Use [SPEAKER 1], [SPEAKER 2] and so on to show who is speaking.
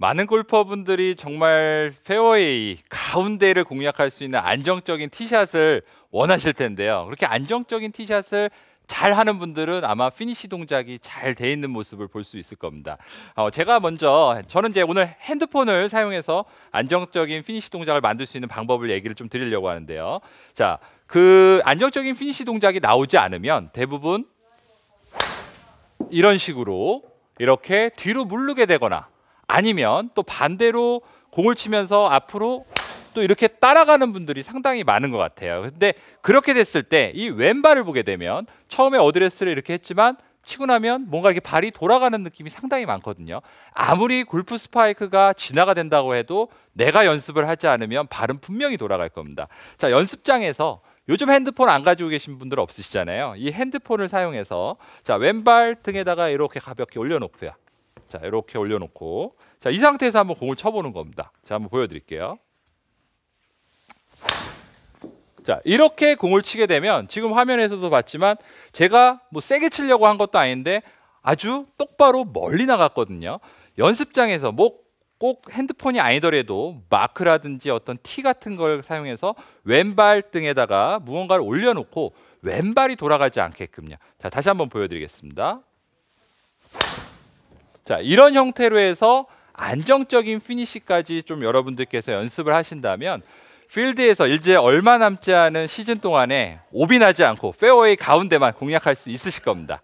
[SPEAKER 1] 많은 골퍼분들이 정말 페어웨이 가운데를 공략할 수 있는 안정적인 티샷을 원하실 텐데요. 그렇게 안정적인 티샷을 잘 하는 분들은 아마 피니시 동작이 잘 돼 있는 모습을 볼 수 있을 겁니다. 어, 제가 먼저 저는 이제 오늘 핸드폰을 사용해서 안정적인 피니시 동작을 만들 수 있는 방법을 얘기를 좀 드리려고 하는데요. 자, 그 안정적인 피니시 동작이 나오지 않으면 대부분 이런 식으로 이렇게 뒤로 물르게 되거나 아니면 또 반대로 공을 치면서 앞으로 또 이렇게 따라가는 분들이 상당히 많은 것 같아요. 근데 그렇게 됐을 때 이 왼발을 보게 되면 처음에 어드레스를 이렇게 했지만 치고 나면 뭔가 이렇게 발이 돌아가는 느낌이 상당히 많거든요. 아무리 골프 스파이크가 진화가 된다고 해도 내가 연습을 하지 않으면 발은 분명히 돌아갈 겁니다. 자, 연습장에서 요즘 핸드폰 안 가지고 계신 분들 없으시잖아요. 이 핸드폰을 사용해서 자, 왼발 등에다가 이렇게 가볍게 올려놓고요. 자, 이렇게 올려놓고 자, 이 상태에서 한번 공을 쳐보는 겁니다. 자, 한번 보여드릴게요. 자, 이렇게 공을 치게 되면 지금 화면에서도 봤지만 제가 뭐 세게 치려고 한 것도 아닌데 아주 똑바로 멀리 나갔거든요. 연습장에서 뭐 꼭 핸드폰이 아니더라도 마크라든지 어떤 티 같은 걸 사용해서 왼발 등에다가 무언가를 올려놓고 왼발이 돌아가지 않게끔요. 자, 다시 한번 보여드리겠습니다. 자, 이런 형태로 해서 안정적인 피니시까지 좀 여러분들께서 연습을 하신다면 필드에서 이제 얼마 남지 않은 시즌 동안에 오비 나지 않고 페어웨이 가운데만 공략할 수 있으실 겁니다.